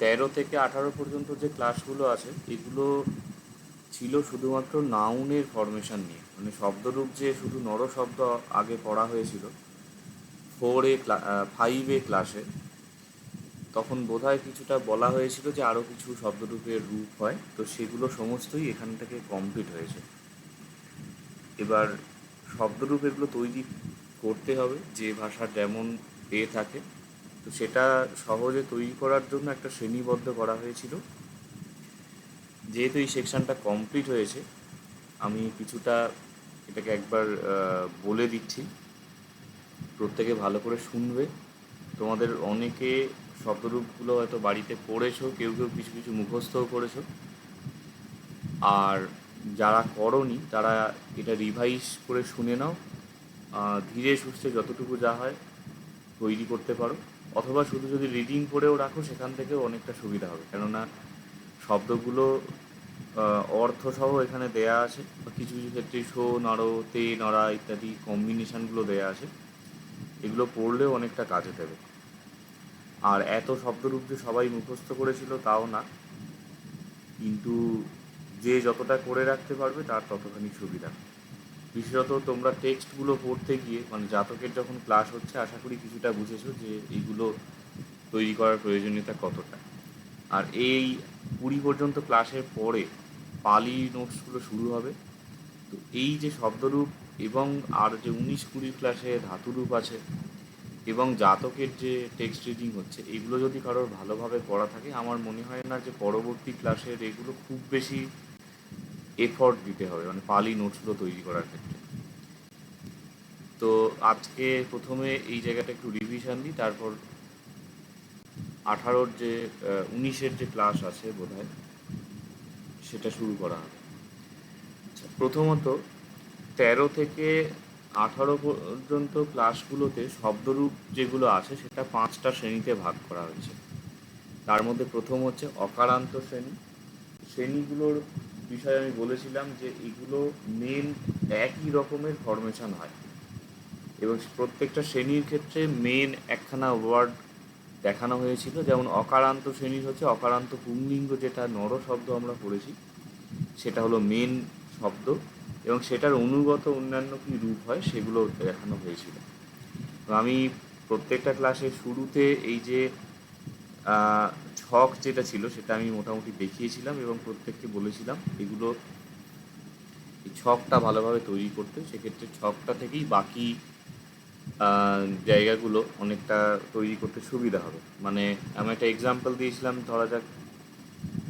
তেরো থেকে আঠারো পর্যন্ত যে ক্লাসগুলো আছে, এগুলো ছিল শুধুমাত্র নাউনের ফরমেশন নিয়ে। মানে শব্দরূপ যে শুধু নর শব্দ আগে পড়া হয়েছিল ফোর এ ফাইভ এ ক্লাসে তখন বোধহয় কিছুটা বলা হয়েছিল যে আরও কিছু শব্দরূপের রূপ হয়। তো সেগুলো সমস্তই এখান থেকে কমপ্লিট হয়েছে। এবার শব্দরূপ এগুলো তৈরি করতে হবে, যে ভাষা যেমন পেয়ে থাকে তো সেটা সহজে তৈরি করার জন্য একটা শ্রেণীবদ্ধ করা হয়েছিল। যেহেতু এই সেকশনটা কমপ্লিট হয়েছে, আমি কিছুটা এটাকে একবার বলে দিচ্ছি। প্রত্যেকে ভালো করে শুনবে। তোমাদের অনেকে শব্দরূপগুলো হয়তো বাড়িতে পড়েছো, কেউ কেউ কিছু কিছু মুখস্থও করেছ। আর যারা করনি, তারা এটা রিভাইজ করে শুনে নাও। ধীরে সুস্থে যতটুকু যা হয় তৈরি করতে পারো। অথবা শুধু যদি রিডিং করেও রাখো, সেখান থেকেও অনেকটা সুবিধা হবে। কেননা শব্দগুলো অর্থসহ এখানে দেয়া আছে। কিছু কিছু ক্ষেত্রে শো, নর, তে নড়া ইত্যাদি কম্বিনেশানগুলো দেয়া আছে। এগুলো পড়লেও অনেকটা কাজে দেবে। আর এত শব্দরূপ যে সবাই মুখস্থ করেছিল তাও না। কিন্তু যে যতটা করে রাখতে পারবে, তার ততখানি সুবিধা। বিশেষত তোমরা টেক্সটগুলো পড়তে গিয়ে মানে জাতকের যখন ক্লাস হচ্ছে, আশা করি কিছুটা বুঝেছ যে এইগুলো তৈরি করার প্রয়োজনীয়তা কতটা। আর এই কুড়ি পর্যন্ত ক্লাসের পরে পালি নোটসগুলো শুরু হবে। তো এই যে শব্দরূপ এবং আর যে উনিশ কুড়ি ক্লাসে ধাতুরূপ আছে এবং জাতকের যে টেক্সট রিডিং হচ্ছে, এগুলো যদি কারোর ভালোভাবে পড়া থাকে, আমার মনে হয় না যে পরবর্তী ক্লাসের এগুলো খুব বেশি এফর্ট দিতে হবে মানে পালি নোটসগুলো তৈরি করার ক্ষেত্রে। তো আজকে প্রথমে এই জায়গাটা একটু রিভিশন দিই, তারপর আঠারোর যে উনিশের যে ক্লাস আছে বোধহয়, সেটা শুরু করা হবে। প্রথমত, তেরো থেকে আঠারো পর্যন্ত ক্লাসগুলোতে শব্দরূপ যেগুলো আছে, সেটা পাঁচটা শ্রেণীতে ভাগ করা হয়েছে। তার মধ্যে প্রথম হচ্ছে অকারান্ত শ্রেণি। শ্রেণীগুলোর বিষয়ে আমি বলেছিলাম যে এগুলো মেন একই রকমের ফরমেশন হয়। এবং প্রত্যেকটা শ্রেণির ক্ষেত্রে মেন একখানা ওয়ার্ড দেখানো হয়েছিল। যেমন অকারান্ত শ্রেণির হচ্ছে অকারান্ত পুংলিঙ্গ যেটা নর শব্দ আমরা পড়েছি, সেটা হলো মেন শব্দ। এবং সেটার অনুগত অন্যান্য কী রূপ হয় সেগুলো দেখানো হয়েছিল। আমি প্রত্যেকটা ক্লাসের শুরুতে এই যে ছক যেটা ছিল সেটা আমি মোটামুটি দেখিয়েছিলাম এবং প্রত্যেককে বলেছিলাম। এগুলো এই ছকটা ভালোভাবে তৈরি করতে। সেক্ষেত্রে ছকটা থেকেই বাকি জায়গাগুলো অনেকটা তৈরি করতে সুবিধা হবে। মানে আমি একটা এক্সাম্পল দিয়েছিলাম, ধরা যাক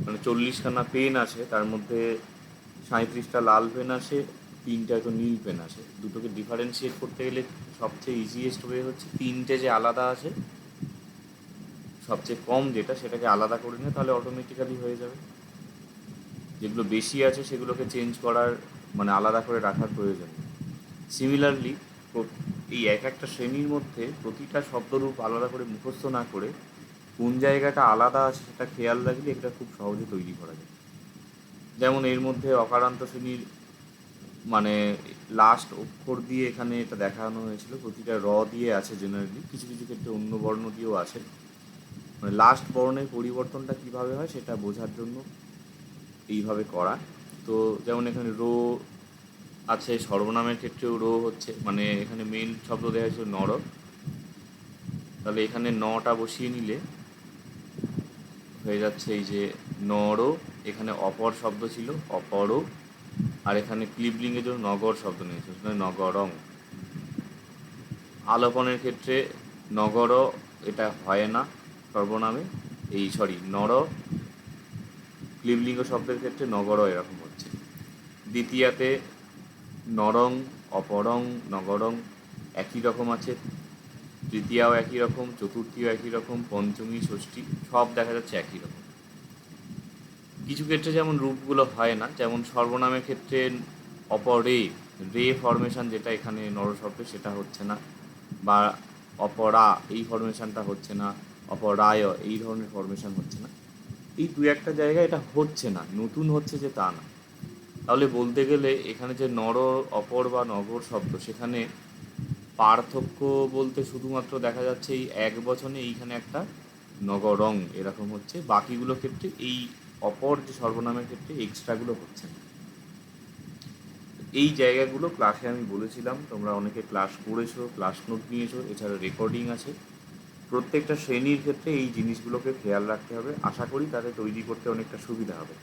মানে চল্লিশখানা পেন আছে, তার মধ্যে সাঁত্রিশটা লাল পেন আছে, তিনটা হয়তো নীল পেন আছে। দুটোকে ডিফারেন্সিয়েট করতে গেলে সবচেয়ে ইজিয়েস্ট ওয়ে হচ্ছে তিনটে যে আলাদা আছে সবচেয়ে কম যেটা, সেটাকে আলাদা করে নিয়ে তাহলে অটোমেটিক্যালি হয়ে যাবে। যেগুলো বেশি আছে, সেগুলোকে চেঞ্জ করার মানে আলাদা করে রাখার প্রয়োজন। সিমিলারলি এই এক একটা শ্রেণির মধ্যে প্রতিটা শব্দরূপ আলাদা করে মুখস্থ না করে কোন জায়গাটা আলাদা আছে সেটা খেয়াল রাখলে এটা খুব সহজে তৈরি করা যায়। যেমন এর মধ্যে অকারান্ত শ্রেণির মানে লাস্ট অক্ষর দিয়ে এখানে এটা দেখানো হয়েছিল, প্রতিটা র দিয়ে আছে জেনারেলি কিছু কিছু ক্ষেত্রে অন্য বর্ণ দিয়েও আছে। মানে লাস্ট বর্ণের পরিবর্তনটা কীভাবে হয় সেটা বোঝার জন্য এইভাবে করা। তো যেমন এখানে রো আছে, সর্বনামের ক্ষেত্রেও রো হচ্ছে মানে এখানে মেন শব্দ দেওয়া হয়েছে নর। তাহলে এখানে নটা বসিয়ে নিলে হয়ে যাচ্ছে এই যে নর, এখানে অপর শব্দ ছিল অপর, আর এখানে ক্লিবলিঙ্গের জন্য নগর শব্দ নিয়েছে সেখানে নগরং। আলোপনের ক্ষেত্রে নগর এটা হয় না। সর্বনামে, এই সরি নর ক্লিবলিঙ্গ শব্দের ক্ষেত্রে নগর এরকম হচ্ছে। দ্বিতীয়াতে, নরং, অপরং, নগরং, একই রকম আছে। তৃতীয়াও একই রকম, চতুর্থীও একই রকম, পঞ্চমী, ষষ্ঠী, সব দেখা যাচ্ছে একই রকম। কিছু ক্ষেত্রে যেমন রূপগুলো হয় না, যেমন সর্বনামের ক্ষেত্রে অপরে, রে ফরমেশন যেটা এখানে নরশব্দে সেটা হচ্ছে না, বা অপরা, এই ফরমেশনটা হচ্ছে না। অপরায় এই ধরনের ফরমেশন হচ্ছে না। এই দু একটা জায়গায় এটা হচ্ছে না, নতুন হচ্ছে যে তা না। তাহলে বলতে গেলে এখানে যে নর, অপর বা নগর শব্দ, সেখানে পার্থক্য বলতে শুধুমাত্র দেখা যাচ্ছে এই এক বছরে এইখানে একটা নগরং এরকম হচ্ছে। বাকিগুলো ক্ষেত্রে এই অপর যে সর্বনামের ক্ষেত্রে এক্সট্রাগুলো হচ্ছে না। এই জায়গাগুলো ক্লাসে আমি বলেছিলাম, তোমরা অনেকে ক্লাস করেছ ক্লাস নোট নিয়েছো, এছাড়া রেকর্ডিং আছে। প্রত্যেকটা শ্রেণির ক্ষেত্রে এই জিনিসগুলোকে খেয়াল রাখতে হবে। আশা করি তাদের তৈরি করতে অনেকটা সুবিধা হবে।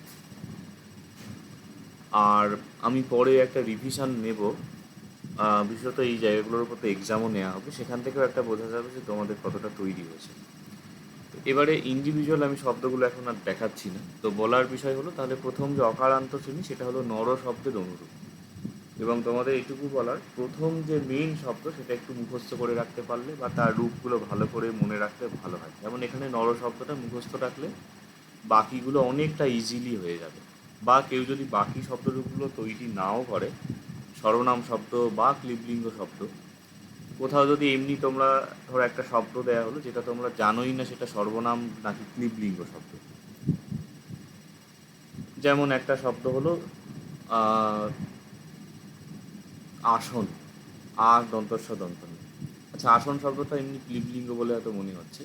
আর আমি পরে একটা রিভিশন নেব। বিশেষত এই জায়গাগুলোর উপর তো এক্সামও নেওয়া হবে। সেখান থেকেও একটা বোঝা যাবে যে তোমাদের কতটা তৈরি হয়েছে। তো এবারে ইন্ডিভিজুয়াল আমি শব্দগুলো এখন আর দেখাচ্ছি না। তো বলার বিষয় হলো, তাহলে প্রথম যে অকারান্ত শ্রেণি, সেটা হলো নর শব্দের অনুরূপ। এবং তোমাদের এটুকু বলার, প্রথম যে মেইন শব্দ সেটা একটু মুখস্থ করে রাখতে পারলে বা তার রূপগুলো ভালো করে মনে রাখতে ভালো হয়। যেমন এখানে নর শব্দটা মুখস্থ রাখলে বাকিগুলো অনেকটা ইজিলি হয়ে যাবে। বা কেউ যদি বাকি শব্দরূপগুলো তৈরি নাও করে সর্বনাম শব্দ বা ক্লিবলিঙ্গ শব্দ, কোথাও যদি এমনি তোমরা ধরো একটা শব্দ দেয়া হলো যেটা তোমরা জানোই না সেটা সর্বনাম নাকি ক্লিবলিঙ্গ শব্দ। যেমন একটা শব্দ হলো আসন, আর দন্তস্ব দন্ত। আচ্ছা আসন শব্দটা এমনি ক্লিবলিঙ্গ বলে হয়তো মনে হচ্ছে।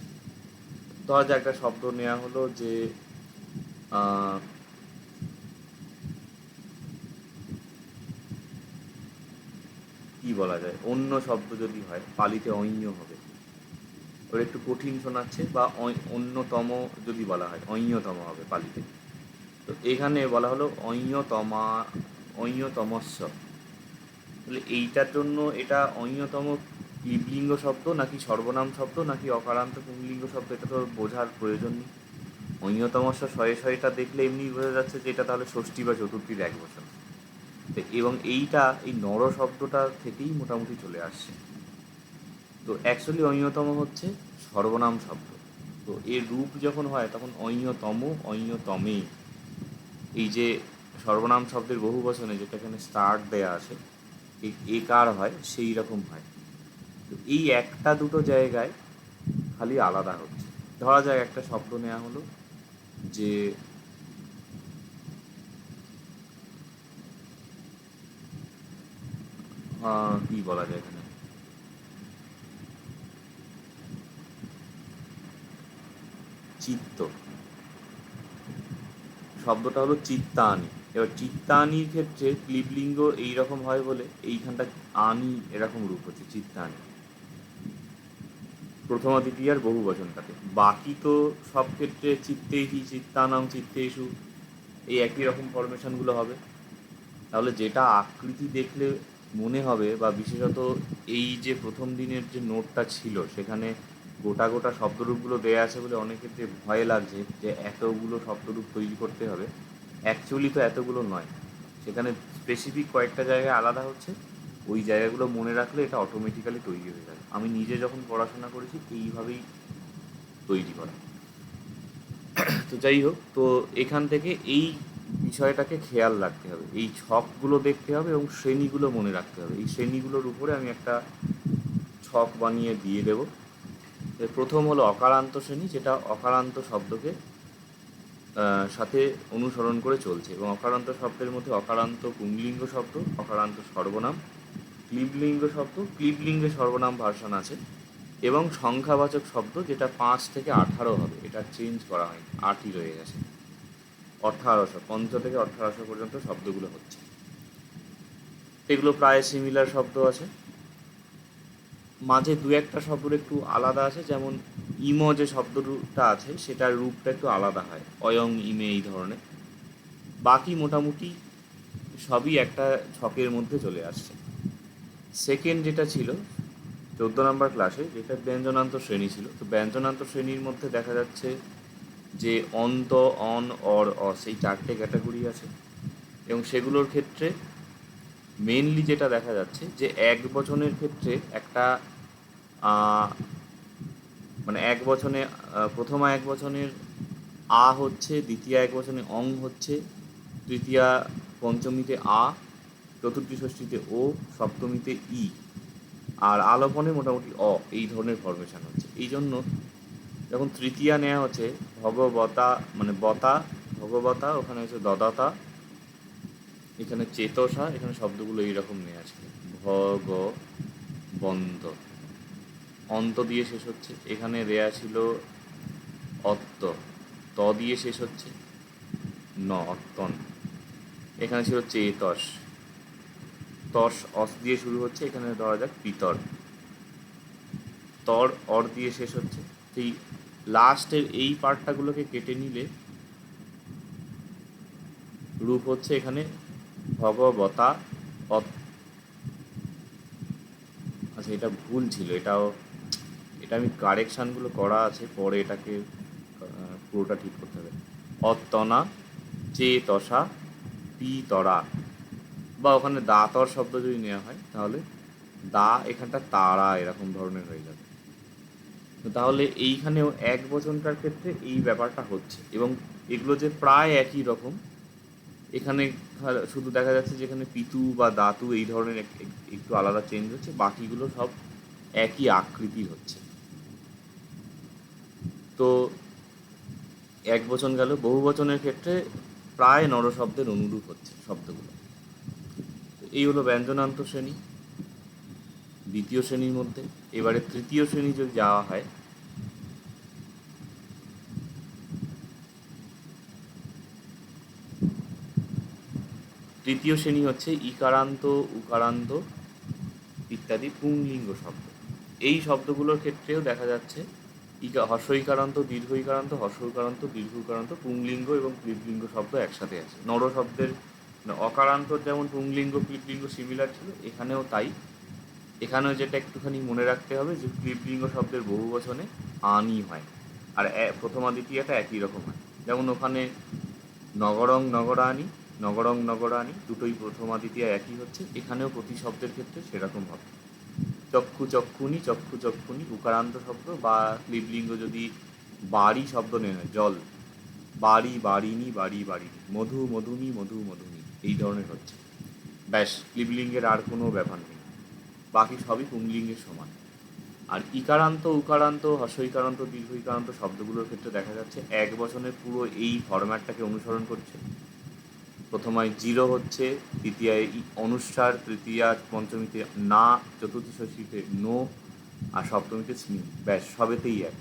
ধরা যাক একটা শব্দ নেওয়া হলো যে কি বলা যায়? অন্য শব্দ যদি হয়, পালিতে অঞ হবে। ওর একটু কঠিন শোনাচ্ছে, বা অন্যতম যদি বলা হয় অঞতম হবে পালিতে। তো এখানে বলা হলো অঞতমা অঞতমস্য তাহলে এইটার জন্য এটা অন্যতম লিঙ্গ শব্দ নাকি সর্বনাম শব্দ নাকি অকারান্ত পুংলিঙ্গ শব্দ, এটা তো বোঝার প্রয়োজন নেই। অন্যতমস্য শয়ে শয়েটা দেখলে এমনি বোঝা যাচ্ছে যে এটা তাহলে ষষ্ঠী বা চতুর্থীর এক বছর। এবং এইটা, এই নর শব্দটা থেকেই মোটামুটি চলে আসছে। তো অ্যাকচুয়ালি অন্যতম হচ্ছে সর্বনাম শব্দ। তো এর রূপ যখন হয় তখন অন্যতম, অন্যতমে। এই যে সর্বনাম শব্দের বহু বচনে যেটা এখানে স্টার্ট দেয়া আছে একার হয়? সেই রকম হয়। তো এই একটা দুটো জায়গায় খালি আলাদা হচ্ছে। ধরা যাক একটা শব্দ নেওয়া হলো যে কি বলা যায় এখানে? চিত্ত। শব্দটা হলো চিত্তানি। এবার চিত্তানির ক্ষেত্রে ক্লিবলিঙ্গ এইরকম হয় বলে এইখানটা আনি এরকম রূপ হচ্ছে, চিত্তানি। প্রথমা দ্বিতীয়ার বহু বচনটাতে বাকি তো সব ক্ষেত্রে চিত্তে চিত্তেহি চিত্তানাম চিত্তে চিত্তেষু, এই একই রকম ফরমেশনগুলো হবে। তাহলে যেটা আকৃতি দেখলে মনে হবে বা বিশেষত এই যে প্রথম দিনের যে নোটটা ছিল, সেখানে গোটা গোটা শব্দরূপগুলো দেয়া আছে বলে অনেকের যে ভয় লাগছে যে এতগুলো শব্দরূপ তৈরি করতে হবে। অ্যাকচুয়ালি তো এতগুলো নয়। সেখানে স্পেসিফিক কয়েকটা জায়গায় আলাদা হচ্ছে। ওই জায়গাগুলো মনে রাখলে এটা অটোমেটিক্যালি তৈরি হয়ে যাবে। আমি নিজে যখন পড়াশোনা করেছি, এইভাবেই তৈরি করা। তো যাই হোক, তো এখান থেকে এই বিষয়টাকে খেয়াল রাখতে হবে। এই ছকগুলো দেখতে হবে এবং শ্রেণীগুলো মনে রাখতে হবে। এই শ্রেণীগুলোর উপরে আমি একটা ছক বানিয়ে দিয়ে দেব। প্রথম হলো অকারান্ত শ্রেণি, যেটা অকারান্ত শব্দকে সাথে অনুসরণ করে চলছে এবং অকারান্ত শব্দের মধ্যে অকারান্ত পুংলিঙ্গ শব্দ, অকারান্ত সর্বনাম, ক্লিবলিঙ্গ শব্দ, ক্লিবলিঙ্গে সর্বনাম ভার্সন আছে এবং সংখ্যাবাচক শব্দ যেটা পাঁচ থেকে আঠারো হবে, এটা চেঞ্জ করা হয়নি, আটই রয়ে গেছে। অঠারোশো পঞ্চ থেকে আঠারোশো পর্যন্ত শব্দগুলো হচ্ছে। এগুলো প্রায় সিমিলার শব্দ আছে। মাঝে দু একটা শব্দ একটু আলাদা আছে যেমন ইম যে শব্দটা আছে, সেটার রূপটা একটু আলাদা হয়। অয়ং, ইমে এই ধরনের। বাকি মোটামুটি সবই একটা ছকের মধ্যে চলে আসছে। সেকেন্ড যেটা ছিল, চোদ্দ নম্বর ক্লাসে, যেটা ব্যঞ্জনান্ত শ্রেণি ছিল, তো ব্যঞ্জনান্ত শ্রেণির মধ্যে দেখা যাচ্ছে যে অন্ত, অন, অর অস এই চারটে ক্যাটাগরি আছে। এবং সেগুলোর ক্ষেত্রে মেনলি যেটা দেখা যাচ্ছে যে এক বচনের ক্ষেত্রে একটা মানে এক বচনে প্রথমা এক বচনের আ হচ্ছে, দ্বিতীয় এক বচনে অং হচ্ছে, তৃতীয়া পঞ্চমীতে আ, চতুর্থী ষষ্ঠীতে ও, সপ্তমীতে ই, আর আলোপনে মোটামুটি অ, এই ধরনের ফরমেশন হচ্ছে। এই জন্য যখন তৃতীয়া নেওয়া হচ্ছে, ভগবতা মানে বতা, ভগবতা, ওখানে হচ্ছে দদাতা, এখানে চেতসা, এখানে শব্দগুলো এইরকম নেওয়া ছিল ভগ বন্ধ অন্ত দিয়ে শেষ হচ্ছে। এখানে দেয়া ছিল অত্ত। ত দিয়ে শেষ হচ্ছে। ন, অত্তন। এখানে ছিল চেতস। তস অস দিয়ে শুরু হচ্ছে। এখানে ধরা যাক পিতর। তর, অর দিয়ে শেষ হচ্ছে। সেই লাস্টের এই পার্টটাগুলোকে কেটে নিলে রূপ হচ্ছে এখানে ভগবতা আচ্ছা এটা ভুল ছিল। এটাও এটা আমি কারেকশানগুলো করা আছে, পরে এটাকে পুরোটা ঠিক করতে হবে। অত্তনা চেতসা, পিতরা। বা ওখানে দাতর শব্দ যদি নেওয়া হয়, তাহলে দা এখানটা তারা এরকম ধরনের হয়ে যাবে। তো তাহলে এইখানেও এক বচনটার ক্ষেত্রে এই ব্যাপারটা হচ্ছে। এবং এগুলো যে প্রায় একই রকম, এখানে শুধু দেখা যাচ্ছে যে এখানে পিতু বা দাতু এই ধরনের এক- এক- একটু আলাদা চেঞ্জ হচ্ছে, বাকিগুলো সব একই আকৃতির হচ্ছে। তো এক বচন গেল, বহু বচনের ক্ষেত্রে প্রায় নরশব্দের অনুরূপ হচ্ছে শব্দগুলো। এই হলো ব্যঞ্জনান্ত শ্রেণি, দ্বিতীয় শ্রেণির মধ্যে। এবারে তৃতীয় শ্রেণি যদি যাওয়া হয়, তৃতীয় শ্রেণি হচ্ছে ইকারান্ত, উকারান্ত ইত্যাদি পুংলিঙ্গ শব্দ। এই শব্দগুলোর ক্ষেত্রেও দেখা যাচ্ছে ইকা হর্ষইকারান্ত, দীর্ঘইকারান্ত হর্ষইকারান্ত, দীর্ঘইকারান্ত, পুংলিঙ্গ এবং ক্লিবলিঙ্গ শব্দ একসাথে আছে। নর শব্দের অকারান্ত যেমন পুংলিঙ্গ ক্লিবলিঙ্গ সিমিলার ছিল, এখানেও তাই। এখানেও যেটা একটুখানি মনে রাখতে হবে যে ক্লিবলিঙ্গ শব্দের বহু বচনে আনি হয়, আর প্রথমা দ্বিতীয়টা একই রকম হয়। যেমন ওখানে নগরং নগরানি নগরং নগরানি দুটোই প্রথমা দ্বিতীয় একই হচ্ছে, এখানেও প্রতি শব্দের ক্ষেত্রে সেরকম হবে। চক্ষু চক্ষুনি চক্ষু চক্ষুনি উকারান্ত শব্দ বা লিবলিঙ্গ যদি বাড়ি শব্দ নেয় হয়, জল। বাড়ি বাড়িনি বাড়ি বাড়িনি। মধু মধুমি মধু মধুমি। এই ধরনের হচ্ছে। ব্যাস লিবলিঙ্গের আর কোনো ব্যাপার নেই। বাকি সবই পুংলিঙ্গের সমান। আর ইকারান্ত উকারান্ত হর্ষইকারান্ত দীর্ঘইকারান্ত শব্দগুলোর ক্ষেত্রে দেখা যাচ্ছে এক বছরের পুরো এই ফরম্যাটটাকে অনুসরণ করছে। প্রথমায় জিরো হচ্ছে দ্বিতীয়ায় অনুস্বার তৃতীয়া পঞ্চমীতে না, চতুর্থ ষষ্ঠীতে নো, আর সপ্তমীতে স্মি। ব্যাস, সবেতেই এক।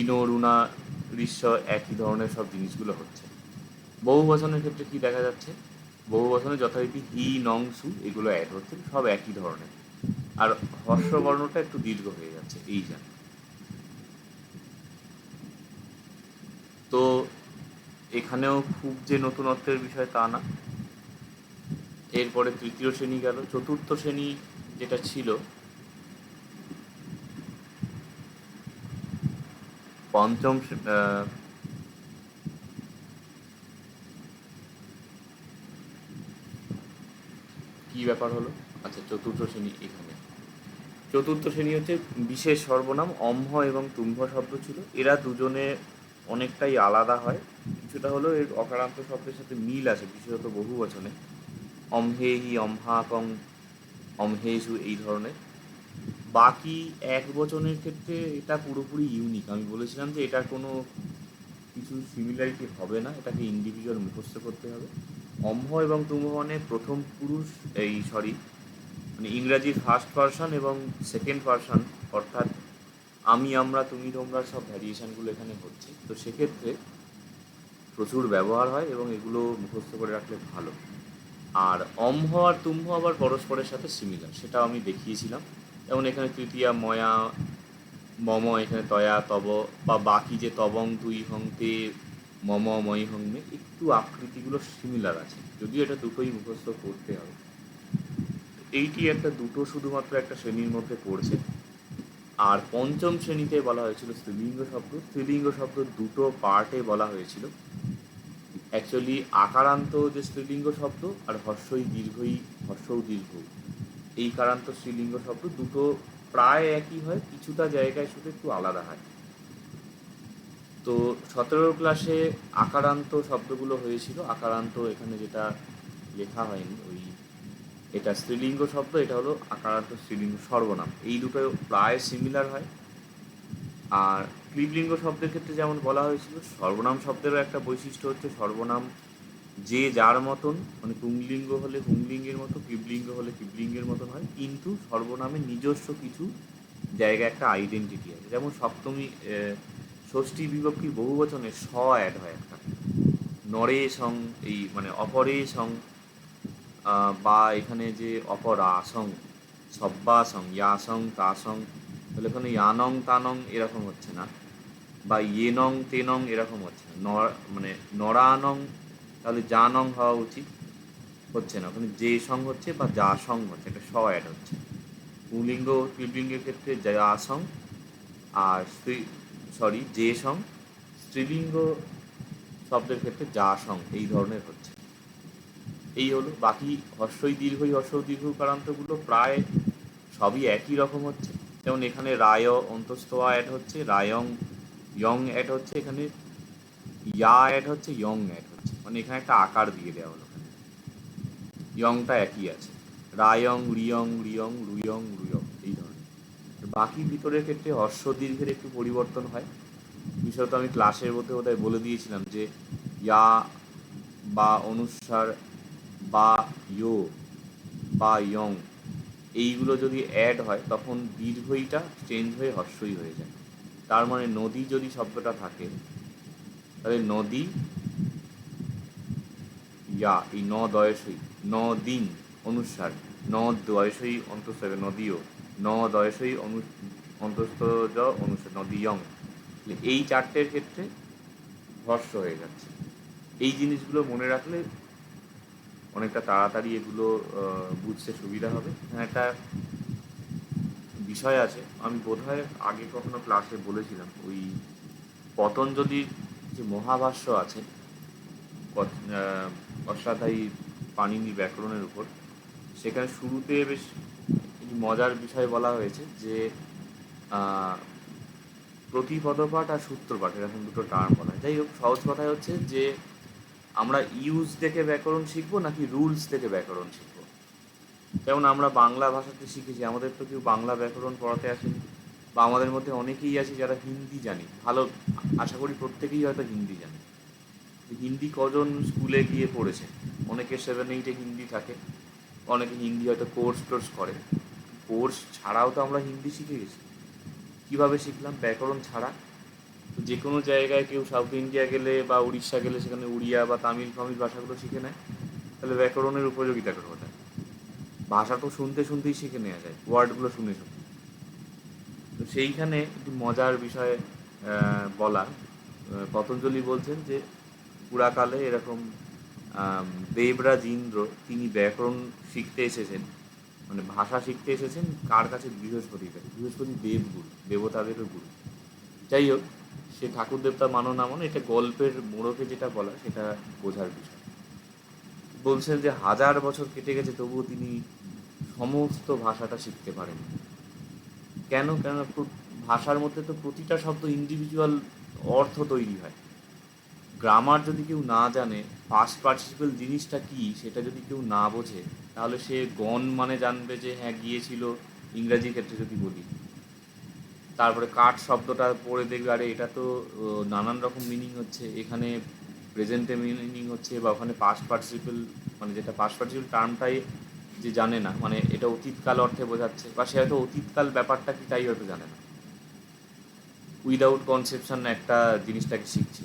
ঋণ রুণা ঋষ্য একই ধরনের সব জিনিসগুলো হচ্ছে। বহু বচনের ক্ষেত্রে কি দেখা যাচ্ছে? বহু বচনে যথারীতি হি, নং, সু এগুলো অ্যাড হচ্ছে, সব একই ধরনের। আর হর্ষ বর্ণটা একটু দীর্ঘ হয়ে যাচ্ছে, এই যা তো এখানেও খুব যে নতুনত্বের বিষয় তা না। এরপরে তৃতীয় শ্রেণি গেল। চতুর্থ শ্রেণি যেটা ছিল, পঞ্চম কি ব্যাপার হলো? আচ্ছা চতুর্থ শ্রেণি এখানে। চতুর্থ শ্রেণি হচ্ছে বিশেষ সর্বনাম, অম্ভ এবং তুম্ভ শব্দ ছিল। এরা দুজনে অনেকটাই আলাদা হয়। কিছুটা হলো এর অকারান্ত শব্দের সাথে মিল আছে, বিশেষত বহু বচনে। অম্হেহি অম্হাকং অম্হেসু এই ধরনের। বাকি এক বচনের ক্ষেত্রে এটা পুরোপুরি ইউনিক আমি বলেছিলাম যে এটার কোনো কিছু সিমিলারিটি হবে না, এটাকে ইন্ডিভিজুয়াল মুখস্থ করতে হবে। অম্ভ এবং তুম্ভ মানে প্রথম পুরুষ, এই সরি মানে ইংরাজির ফার্স্ট পার্সন এবং সেকেন্ড পার্সন অর্থাৎ আমি, আমরা, তুমি, তোমরা সব ভ্যারিয়েশনগুলো এখানে হচ্ছে। তো সেক্ষেত্রে প্রচুর ব্যবহার হয় এবং এগুলো মুখস্থ করে রাখলে ভালো। আর অম্ভ আর তুম্ভ আবার পরস্পরের সাথে সিমিলার সেটা আমি দেখিয়েছিলাম। যেমন এখানে তৃতীয়া, ময়া, মম, এখানে তয়া, তব বা বাকি যে তবং, তুই হংতে মম ময় হংমে একটু আকৃতিগুলো সিমিলার আছে। যদিও এটা দুটোই মুখস্থ করতে হবে। এইটি একটা, দুটো শুধুমাত্র একটা শ্রেণির মধ্যে পড়ছে। আর পঞ্চম শ্রেণীতে বলা হয়েছিল স্ত্রীলিঙ্গ শব্দ। স্ত্রীলিঙ্গ শব্দ দুটো পার্টে বলা হয়েছিল। অ্যাকচুয়ালি আকারান্ত যে স্ত্রীলিঙ্গ শব্দ আর হর্ষই দীর্ঘই, হর্ষও দীর্ঘ। এই কারান্ত স্ত্রীলিঙ্গ শব্দ দুটো প্রায় একই হয়, কিছুটা জায়গায় শুধু একটু আলাদা হয়। তো সতেরো ক্লাসে আকারান্ত শব্দগুলো হয়েছিল। আকারান্ত এখানে যেটা লেখা হয়নি, ওই এটা স্ত্রীলিঙ্গ শব্দ, এটা হলো আকারান্ত স্ত্রীলিঙ্গ সর্বনাম। এই দুটো প্রায় সিমিলার হয়। আর ক্লিবলিঙ্গ শব্দের ক্ষেত্রে যেমন বলা হয়েছিল, সর্বনাম শব্দেরও একটা বৈশিষ্ট্য হচ্ছে সর্বনাম যে যার মতন মানে পুংলিঙ্গ হলে পুংলিঙ্গের মতো ক্লিবলিঙ্গ হলে ক্লিবলিঙ্গের মতন হয়, কিন্তু সর্বনামে নিজস্ব কিছু জায়গায় একটা আইডেন্টিটি আছে। যেমন সপ্তমী ষষ্ঠী বিভক্তি বহু বচনে স অ্যাড হয় একটা। নরে সং, এই মানে অপরে সং বা এখানে যে অপরাসং সব্বাসং ইয়াসং তাসং তাহলে এখানে ইয়ানং, তানং এরকম হচ্ছে না। বা ইয়েনং, তেনং এরকম হচ্ছে না। মানে নরানং, তাহলে জানং হওয়া উচিত। হচ্ছে না। ওখানে যে সং হচ্ছে বা যা সং হচ্ছে, একটা স অ্যাড হচ্ছে। পুলিঙ্গ স্ত্রীলিঙ্গের ক্ষেত্রে যা সং, আর স্ত্রী সরি যে সং, স্ত্রীলিঙ্গ শব্দের ক্ষেত্রে যা সং, এই ধরনের হচ্ছে। এই হলো। বাকি হর্ষই দীর্ঘই হর্ষ দীর্ঘ কারান্তগুলো প্রায় সবই একই রকম হচ্ছে। যেমন এখানে রায় অন্তস্তয়া অ্যাড হচ্ছে। রায়ং ইয়ং অ্যাড হচ্ছে এখানে ইয়া অ্যাড হচ্ছে ইয়ং অ্যাড হচ্ছে। মানে এখানে একটা আকার দিয়ে দেওয়া হলো। ইয়ংটা একই আছে। রায়ং রিয়ং রিয়ং রুয়ং রুয়ং এই ধরনের। বাকি ভিতরের ক্ষেত্রে হর্ষ দীর্ঘের একটু পরিবর্তন হয়। বিশেষত আমি ক্লাসের মধ্যে বোধহয় বলে দিয়েছিলাম যে ইয়া বা অনুসার বা ইয়ো বা ইয়ং এইগুলো যদি অ্যাড হয়, তখন দীর্ঘইটা চেঞ্জ হয়ে হর্ষই হয়ে যায়। তার মানে নদী যদি শব্দটা থাকে, তাহলে নদী ইয়া, এই ন দয়সই, ন দিন অনুসার, ন দয়সই অন্তস্থ হবে নদীও, ন দয়সই অনু অন্তস্থ অনুসার, নদীয়ং। এই চারটের ক্ষেত্রে হর্ষ হয়ে যাচ্ছে। এই জিনিসগুলো মনে রাখলে অনেকটা তাড়াতাড়ি এগুলো বুঝতে সুবিধা হবে। এখানে একটা বিষয় আছে। আমি বোধহয় আগে কখনো ক্লাসে বলেছিলাম ওই পতঞ্জলির যে মহাভাষ্য আছে আহ, অষ্টাধ্যায়ী ব্যাকরণের উপর সেখানে শুরুতে বেশ মজার বিষয় বলা হয়েছে যে প্রতিপদপাঠ আর সূত্রপাঠ এরকম দুটো টার্ম বলা হয়। যাই হোক সহজ কথায় হচ্ছে যে আমরা ইউজ দেখে ব্যাকরণ শিখব নাকি রুলস দেখে ব্যাকরণ শিখব? যেমন আমরা বাংলা ভাষাতে শিখেছি, আমাদের তো কেউ বাংলা ব্যাকরণ পড়াতে আসেনি, বা আমাদের মধ্যে অনেকেই আছে যারা হিন্দি জানে। ভালো, আশা করি প্রত্যেকেই হয়তো হিন্দি জানে। হিন্দি কজন স্কুলে গিয়ে পড়েছে? অনেকে সেভেন এইটে হিন্দি থাকে, অনেকে হিন্দি হয়তো কোর্স টোর্স করে। কোর্স ছাড়াও তো আমরা হিন্দি শিখে গেছি। কীভাবে শিখলাম? ব্যাকরণ ছাড়া। যে কোনো জায়গায় কেউ সাউথ ইন্ডিয়া গেলে বা উড়িষ্যা গেলে সেখানে উড়িয়া বা তামিল ফামিল ভাষাগুলো শিখে নেয়, তাহলে ব্যাকরণের উপযোগিতা কোথায়? ভাষা তো শুনতে শুনতেই শিখে নেওয়া যায়, ওয়ার্ডগুলো শুনে শুনে। তো সেইখানে একটি মজার বিষয়ে বলা পতঞ্জলি বলছেন যে পুরাকালে এরকম দেবরাজ ইন্দ্র তিনি ব্যাকরণ শিখতে এসেছেন মানে ভাষা শিখতে এসেছেন কার কাছে? বৃহস্পতির কাছে বৃহস্পতি দেবগুরু, দেবতাদেরও গুরু। যাই হোক সে ঠাকুর দেবতা মানো না মানো এটা গল্পের মোড়কে যেটা বলা, সেটা বোঝার বিষয়। বলছেন যে হাজার বছর কেটে গেছে, তবুও তিনি সমস্ত ভাষাটা শিখতে পারেন। কেন? কেন ভাষার মধ্যে তো প্রতিটা শব্দ ইন্ডিভিজুয়াল অর্থ তৈরি হয়। গ্রামার যদি কেউ না জানে পাস্ট পার্টিসিপেল জিনিসটা কি সেটা যদি কেউ না বোঝে, তাহলে সে গণ মানে জানবে যে হ্যাঁ গিয়েছিল। ইংরাজি ক্ষেত্রে যদি বলি। তারপরে কাঠ শব্দটা পড়ে দেখবে, আরে, এটা তো নানান রকম মিনিং হচ্ছে। এখানে প্রেজেন্টে মিনিং হচ্ছে বা ওখানে পাস্ট পার্টিসিপেল মানে যেটা পাস্ট পার্টিসিপেল টার্মটাই যে জানে না মানে এটা অতীতকাল অর্থে বোঝাচ্ছে, বা সে হয়তো অতীতকাল ব্যাপারটা কি তাই হয়তো জানে না। উইদাউট কনসেপশন একটা জিনিসটাকে শিখছে।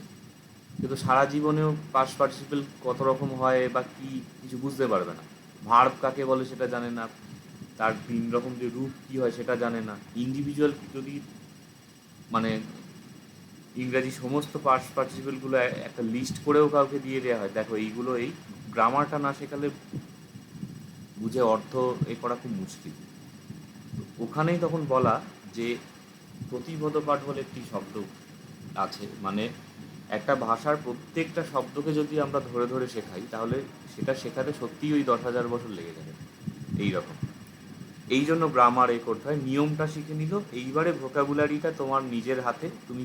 কিন্তু সারা জীবনেও পাস্ট পার্টিসিপেল কত রকম হয় বা কি, কিছু বুঝতে পারবে না। ভার্ব কাকে বলে সেটা জানে না, তার তিন রকম যে রূপ কি হয় সেটা জানে না। ইন্ডিভিজুয়াল যদি মানে ইংরাজি সমস্ত পার্টস পার্টিসিপেলগুলো একটা লিস্ট করেও কাউকে দিয়ে দেওয়া হয়, দেখো এইগুলো এই গ্রামারটা না শেখালে বুঝে অর্থ এ করা খুব মুশকিল। ওখানেই তখন বলা যে প্রতিপদ পাঠ বলে একটি শব্দ আছে। মানে একটা ভাষার প্রত্যেকটা শব্দকে যদি আমরা ধরে ধরে শেখাই, তাহলে সেটা শেখাতে সত্যিই ওই দশ হাজার বছর লেগে যাবে। এই রকম এই জন্য গ্রামার এ করতে হয়। নিয়মটা শিখে নিল। এইবারে ভোকাবুলারিটা তোমার নিজের হাতে। তুমি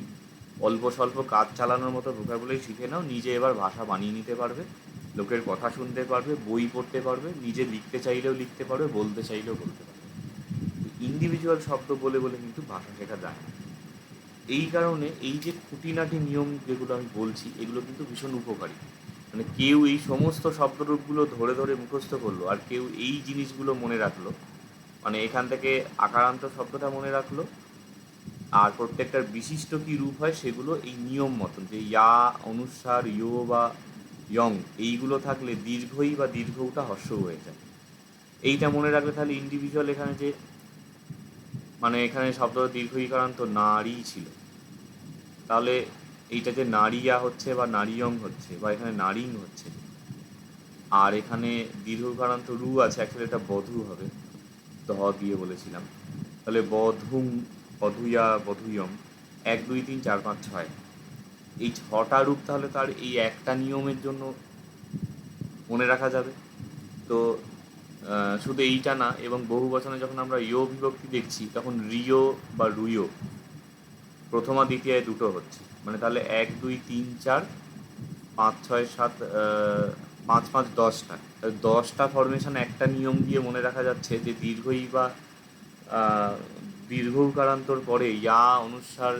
অল্প স্বল্প কাজ চালানোর মতো ভোকাবুলারি শিখে নাও। নিজে এবার ভাষা বানিয়ে নিতে পারবে। লোকের কথা শুনতে পারবে, বই পড়তে পারবে, নিজে লিখতে চাইলেও লিখতে পারবে, বলতে চাইলেও বলতে পারবে। ইন্ডিভিজুয়াল শব্দ বলে বলে কিন্তু ভাষা শেখা যায় না। এই কারণে এই যে খুঁটিনাটি নিয়ম যেগুলো আমি বলছি, এগুলো কিন্তু ভীষণ উপকারী। মানে কেউ এই সমস্ত শব্দরূপগুলো ধরে ধরে মুখস্থ করল আর কেউ এই জিনিসগুলো মনে রাখল মানে এখান থেকে আকারান্ত শব্দটা মনে রাখল, আর প্রত্যেকটার বিশিষ্ট কী রূপ হয় সেগুলো এই নিয়ম মতন যে ইয়া, অনুসার, ইয়ো বা ইয়ং, এইগুলো থাকলে দীর্ঘই বা দীর্ঘটা হর্ষ হয়ে যায়। এইটা মনে রাখলে তাহলে ইন্ডিভিজুয়াল এখানে যে মানে এখানে শব্দ দীর্ঘইকারান্ত নারী ছিল। তাহলে এইটা যে নারীয়া হচ্ছে বা নারীয়ং হচ্ছে বা এখানে নারীং হচ্ছে, আর এখানে দীর্ঘকারান্ত রু আছে অ্যাকচুয়ালি এটা বধূ হবে দ দিয়ে বলেছিলাম। তাহলে বধুং, বধুয়া বধুয়ম এক, দুই, তিন, চার, পাঁচ, ছয়। এই ছটা রূপ তাহলে তার এই একটা নিয়মের জন্য মনে রাখা যাবে। তো শুধু এইটা না, এবং বহু বচনে যখন আমরা ইয় বিভক্তি দেখছি, তখন রিও বা রুইও প্রথমা দ্বিতীয় দুটো হচ্ছে। মানে তাহলে এক, দুই, তিন, চার, পাঁচ, ছয়, সাত পাঁচ পাঁচ, দশটা। দশটা ফরমেশন একটা নিয়ম দিয়ে মনে রাখা যাচ্ছে যে দীর্ঘই বা দীর্ঘকারান্তর পরে ইয়া, অনুসার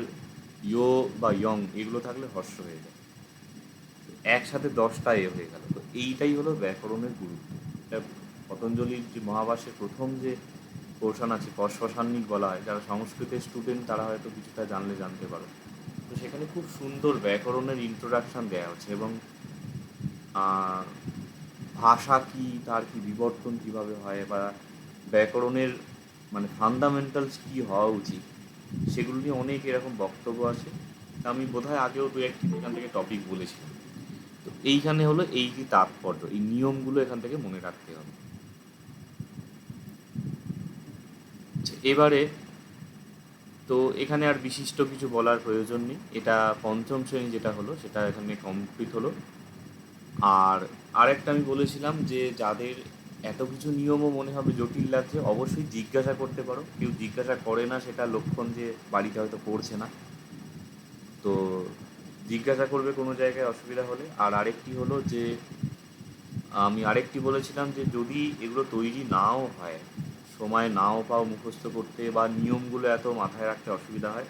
ইয়ো বা ইয়ং এগুলো থাকলে হর্ষ হয়ে যায়। একসাথে দশটা এ হয়ে গেল। তো এইটাই হলো ব্যাকরণের গুরুত্ব। এটা পতঞ্জলির যে মহাভাষ্যের প্রথম যে পোর্শন আছে পশ্বাসান্নিক বলা হয়, যারা সংস্কৃতের স্টুডেন্ট তারা হয়তো কিছুটা জানলে জানতে পারো। তো সেখানে খুব সুন্দর ব্যাকরণের ইন্ট্রোডাকশন দেওয়া হচ্ছে এবং ভাষা কি, তার কি বিবর্তন কীভাবে হয় বা ব্যাকরণের মানে ফান্ডামেন্টালস কি হওয়া উচিত? সেগুলো নিয়ে অনেক এরকম বক্তব্য আছে। আমি বোধহয় আগেও দু একটি এখান থেকে টপিক বলেছিলাম। তো এইখানে হলো এই যে তাৎপর্য এই নিয়মগুলো এখান থেকে মনে রাখতে হবে। আচ্ছা, এবারে তো এখানে আর বিশিষ্ট কিছু বলার প্রয়োজন নেই। এটা পঞ্চম শ্রেণি যেটা হলো সেটা এখানে কমপ্লিট হলো। আর আরেকটা আমি বলেছিলাম যে যাদের এত কিছু নিয়মও মনে হবে জটিল লাগছে। অবশ্যই জিজ্ঞাসা করতে পারো। কেউ জিজ্ঞাসা করে না, সেটা লক্ষণ যে বাড়িতে হয়তো পড়ছে না। তো জিজ্ঞাসা করবে কোনো জায়গায় অসুবিধা হলে। আর আরেকটি হলো যে, আমি আরেকটি বলেছিলাম যে, যদি এগুলো তৈরি নাও হয়, সময় নাও পাও মুখস্থ করতে বা নিয়মগুলো এত মাথায় রাখতে অসুবিধা হয়,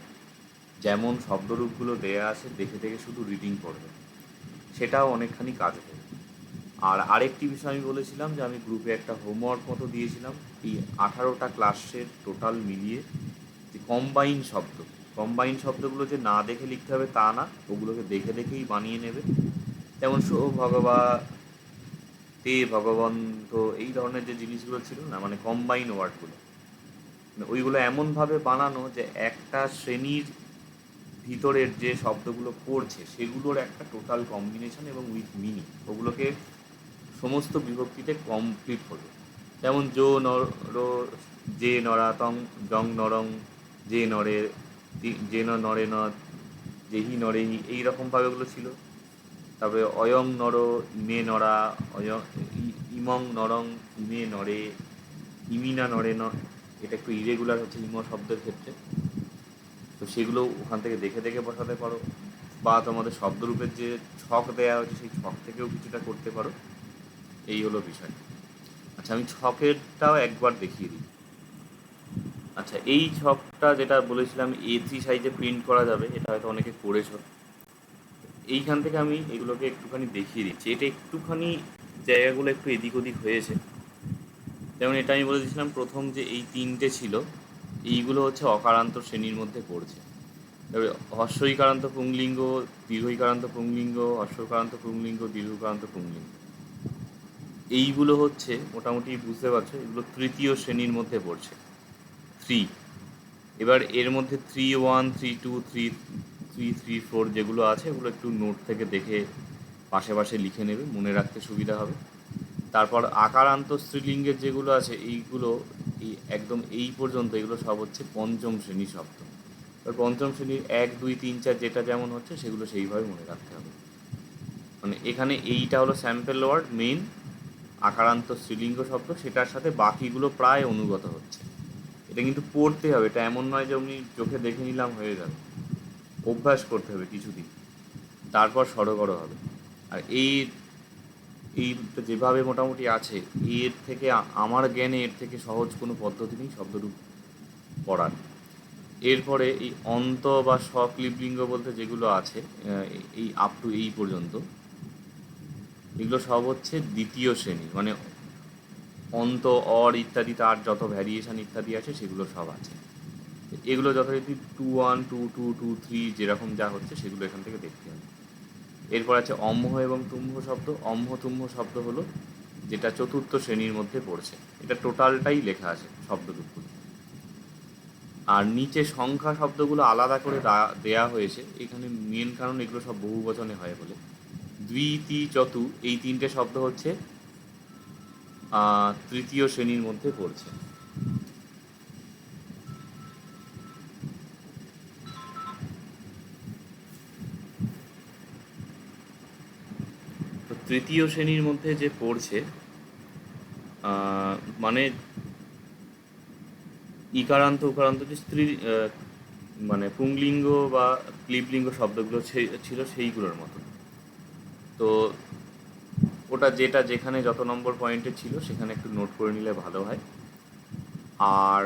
যেমন শব্দরূপগুলো দেয়া আছে, দেখে দেখে শুধু রিডিং করবে সেটাও অনেকখানি কাজ হবে আর আরেকটি বিষয় আমি বলেছিলাম যে আমি গ্রুপে একটা হোমওয়ার্ক মতো দিয়েছিলাম। এই আঠারোটা ক্লাসের টোটাল মিলিয়ে যে কম্বাইন শব্দ কম্বাইন শব্দগুলো যে না দেখে লিখতে হবে তা না, ওগুলোকে দেখে দেখেই বানিয়ে নেবে। যেমন সো ভগবা, তে ভগবন্ত, এই ধরনের যে জিনিসগুলো ছিল না মানে কম্বাইন ওয়ার্ডগুলো মানে ওইগুলো এমনভাবে বানানো যে একটা শ্রেণির ভিতরের যে শব্দগুলো পড়ছে, সেগুলোর একটা টোটাল কম্বিনেশন এবং উইথ মিনিং ওগুলোকে সমস্ত বিভক্তিতে কমপ্লিট করবে যেমন জো নর যে নরাতং জং নরং যে নরে যে নরে ন যেহি নরে হি এইরকমভাবে ওগুলো ছিল। তারপরে অয়ং নর, ইমে নরা, অয়ং, ইমং নরং, ইমে নরে, ইমিনা নরে ন, এটা একটু ইরেগুলার হচ্ছে ইম শব্দের ক্ষেত্রে। তো সেগুলো ওখান থেকে দেখে দেখে বসাতে পারো। বা তোমাদের শব্দরূপের যে ছক দেওয়া হয়েছে, সেই ছক থেকেও কিছুটা করতে পারো। এই হলো বিষয়। আচ্ছা আমি ছকেরটাও একবার দেখিয়ে দিই। আচ্ছা এই ছকটা যেটা বলেছিলাম এ থ্রি সাইজে প্রিন্ট করা যাবে, এটা হয়তো অনেকে করেছ। এইখান থেকে আমি এগুলোকে একটুখানি দেখিয়ে দিচ্ছি। এটা একটুখানি জায়গাগুলো একটু এদিক ওদিক হয়েছে। যেমন এটা আমি বলে দিয়েছিলাম, প্রথম যে এই তিনটে ছিল, এইগুলো হচ্ছে অকারান্ত শ্রেণির মধ্যে পড়ছে। তবে হর্ষইকারান্ত পুংলিঙ্গ দীর্ঘইকারান্ত পুংলিঙ্গ হর্ষকারান্ত পুংলিঙ্গ, দীর্ঘকারান্ত পুংলিঙ্গ। এইগুলো হচ্ছে মোটামুটি বুঝতে পারছ, এগুলো তৃতীয় শ্রেণির মধ্যে পড়ছে। থ্রি এবার এর মধ্যে three one three two three three three four যেগুলো আছে এগুলো একটু নোট থেকে দেখে পাশে পাশে লিখে নেবে, মনে রাখতে সুবিধা হবে। তারপর আকারান্ত স্ত্রীলিঙ্গের যেগুলো আছে, এইগুলো এই একদম এই পর্যন্ত এগুলো সব হচ্ছে পঞ্চম শ্রেণি শব্দ এবার পঞ্চম শ্রেণির এক, দুই, তিন, চার যেটা যেমন হচ্ছে, সেগুলো সেইভাবে মনে রাখতে হবে। মানে এখানে এইটা হলো স্যাম্পেল ওয়ার্ড মেন আকারান্ত স্ত্রীলিঙ্গ শব্দ, সেটার সাথে বাকিগুলো প্রায় অনুগত হচ্ছে। এটা কিন্তু পড়তে হবে, এটা এমন নয় যে উনি চোখে দেখে নিলাম হয়ে যাবে। অভ্যাস করতে হবে কিছুদিন, তারপর সড়গড় হবে। আর এই এই যেভাবে মোটামুটি আছে, এর থেকে আমার জ্ঞানে এর থেকে সহজ কোনো পদ্ধতি নেই, শব্দরূপ পড়ার। এরপরে এই অন্ত বা স্বক্লিবলিঙ্গ বলতে যেগুলো আছে এই আপ টু এই পর্যন্ত এগুলো সব হচ্ছে দ্বিতীয় শ্রেণি। মানে অন্ত, অর ইত্যাদি, তার যত ভ্যারিয়েশন ইত্যাদি আছে, সেগুলো সব আছে। এগুলো যথারীতি two one two two two three যেরকম যা হচ্ছে, সেগুলো এখান থেকে দেখতে হবে। এরপর আছে অম্ভ এবং তুম্ভ শব্দ। অম্হ তুম্ভ শব্দ হলো যেটা চতুর্থ শ্রেণির মধ্যে পড়ছে। এটা টোটালটাই লেখা আছে শব্দরূপগুলো আর নিচে সংখ্যা শব্দগুলো আলাদা করে দেয়া হয়েছে। এখানে মেন কারণ এগুলো সব বহু বচনে হয় বলে। দ্বি তি চতু, এই তিনটে শব্দ হচ্ছে তৃতীয় শ্রেণির মধ্যে পড়ছে। তৃতীয় শ্রেণির মধ্যে যে পড়ছে মানে ইকারান্ত, উকারান্ত যে স্ত্রী মানে পুংলিঙ্গ বা ক্লিবলিঙ্গ শব্দগুলো ছিল সেইগুলোর মতো তো ওটা যেটা যেখানে যত নম্বর পয়েন্টে ছিল, সেখানে একটু নোট করে নিলে ভালো হয়। আর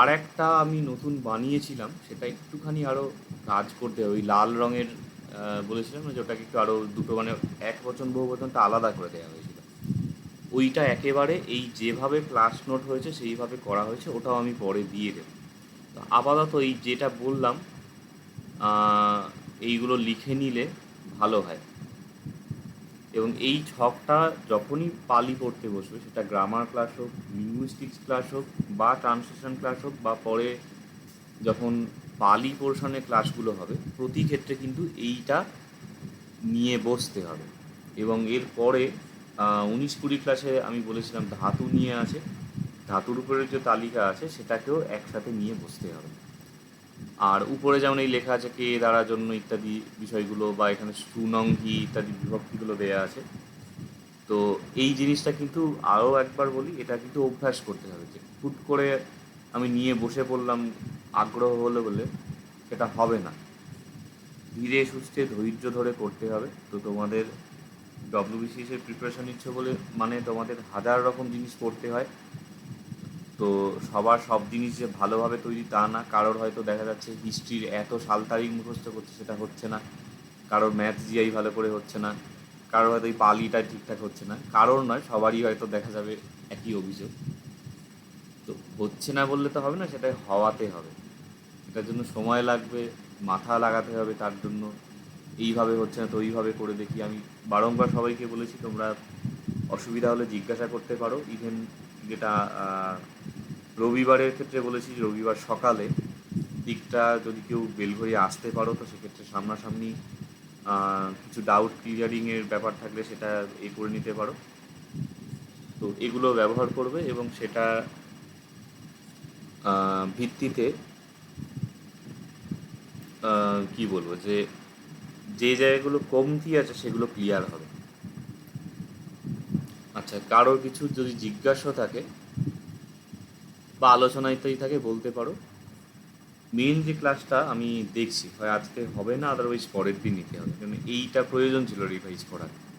আর একটা আমি নতুন বানিয়েছিলাম, সেটা একটুখানি আরও কাজ করতে ওই লাল রঙের বলেছিলাম না যে ওটাকে একটু আরও দুটো মানে এক বচন বহু বচনটা আলাদা করে দেওয়া হয়েছিল। ওইটা একেবারে এই যেভাবে ক্লাস নোট হয়েছে, সেইভাবে করা হয়েছে, ওটাও আমি পরে দিয়ে দেবো। তো আপাতত এই যেটা বললাম এইগুলো লিখে নিলে ভালো হয়। এবং এই ছকটা যখনই পালি পড়তে বসবে, সেটা গ্রামার ক্লাস হোক লিঙ্গুইস্টিক্স ক্লাস হোক বা ট্রান্সলেশন ক্লাস হোক বা পরে যখন পালি পোর্শনের ক্লাসগুলো হবে, প্রতি ক্ষেত্রে কিন্তু এইটা নিয়ে বসতে হবে। এবং এর পরে উনিশ কুড়ি ক্লাসে আমি বলেছিলাম ধাতু নিয়ে আছে, ধাতুর উপরের যে তালিকা আছে, সেটাকেও একসাথে নিয়ে বসতে হবে। আর উপরে যেমন এই লেখা আছে কে দ্বারা জন্য ইত্যাদি বিষয়গুলো বা এখানে সুনংহি ইত্যাদি বিভক্তিগুলো দেয়া আছে। তো এই জিনিসটা কিন্তু আরও একবার বলি, এটা কিন্তু অভ্যাস করতে হবে যে হুট করে আমি নিয়ে বসে পড়লাম আগ্রহ হলো বলে সেটা হবে না। ধীরে সুস্থে ধৈর্য ধরে করতে হবে। তো তোমাদের ডব্লিউবিসিএস এর প্রিপারেশন নিচ্ছ বলে মানে তোমাদের হাজার রকম জিনিস পড়তে হয়। তো সবার সব জিনিস যে ভালোভাবে তৈরি তা না। কারোর হয়তো দেখা যাচ্ছে হিস্ট্রির এত সাল তারিখ মুখস্থ করছে সেটা হচ্ছে না। কারোর ম্যাথ জিআই ভালো করে হচ্ছে না। কারোর হয়তো এই পালিটা ঠিকঠাক হচ্ছে না। কারোর নয়, সবারই হয়তো দেখা যাবে একই অভিযোগ। তো হচ্ছে না বললে তো হবে না সেটা হওয়াতে হবে। এটার জন্য সময় লাগবে, মাথা লাগাতে হবে তার জন্য। এইভাবে হচ্ছে না তো ওইভাবে করে দেখি। আমি বারংবার সবাইকে বলেছি, তোমরা অসুবিধা হলে জিজ্ঞাসা করতে পারো। ইভেন যেটা রবিবারের ক্ষেত্রে বলেছি, রবিবার সকালে দিকটা যদি কেউ বেলঘড়িয়ে আসতে পারো, তো সেক্ষেত্রে সামনাসামনি কিছু ডাউট ক্লিয়ারিংয়ের ব্যাপার থাকলে সেটা এ করে নিতে পারো। তো এগুলো ব্যবহার করবে এবং সেটা ভিত্তিতে কি বলব যে যে জায়গাগুলো কমতি আছে সেগুলো ক্লিয়ার হবে। আচ্ছা কারোর কিছু যদি জিজ্ঞাসা থাকে বা আলোচনা ইত্যাদি থাকে, বলতে পারো। মেন যে ক্লাসটা আমি দেখছি, হয় আজকে হবে না আদারওয়াইজ পরের দিন নিতে হবে। কারণ এইটা প্রয়োজন ছিল রিভাইজ করার।